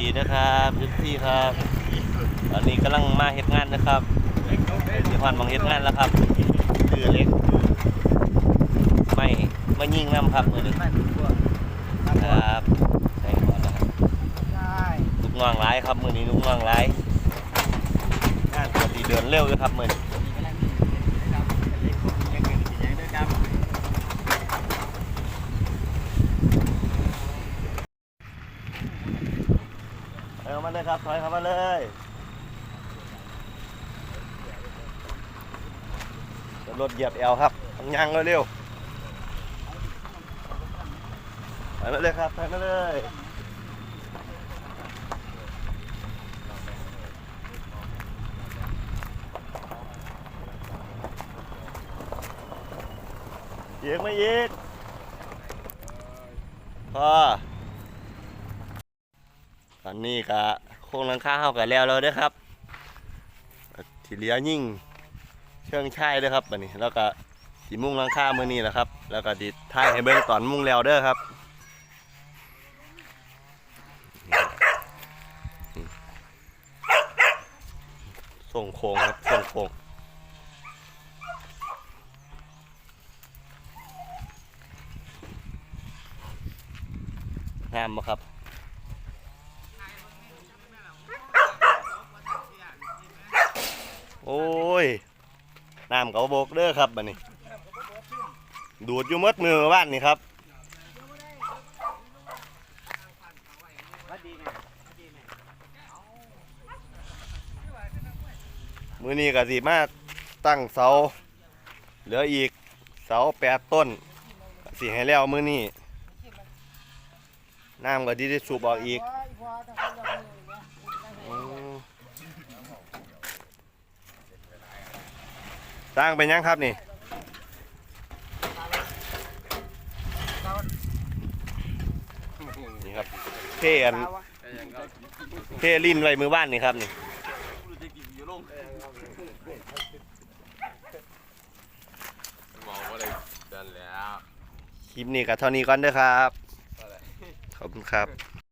ดีนะครับทุกที่ครับตอนนี้กำลังมาเฮ็ดงานนะครับสิฮอนมองเฮ็ดงานแล้วครับคือเล็กไม่ไม่ยิงน้ำครับมือนี้ครับใช่ก่อนนะครับใช่ลูกน้องร้ายครับมือนี้ลูกน้องร้ายงานปกติเดินเร็วเลยครับมือนี้ มาเลยครับถอยเข้ามาเลยรถเหยียบแอลครับต้องยางเร็วๆถอยมาเลยครับถอยมาเลยเยียกไม่เยีกพอ ตอนนี้ก็โครงหลังคาเฮากันแล้วแล้วเด้อครับทีเหลียยิ่งเชิงช่ายด้อครับบัดนี้แล้วก็สีมุ้งหลังคามื้อนี้แหละครับ แล้วก็ดิท้ายให้เบิ่งตอนมุ้งแล้วเด้อครับส่งโค้งครับส่งโค้งงามบ่ครับ โอ้ยน้ำเขาโบกเด้อครับบัดนี้ ดูดอยู่มดมือบ้านนี่ครับมือนี้ก็สิมาตั้งเสา เหลืออีกเสาแปดต้นสิให้แล้วมือนี้น้ำก็ดีได้สูบออกอีก สร้างเป็นยังครับนี่นี่ครับเทอันเทลิ้นไว้มือบ้านนี่ครับนี่บอกว่าเลยเดินแล้วคลิปนี้ก็เท่านี้ก่อนเด้อครับ ขอบคุณครับ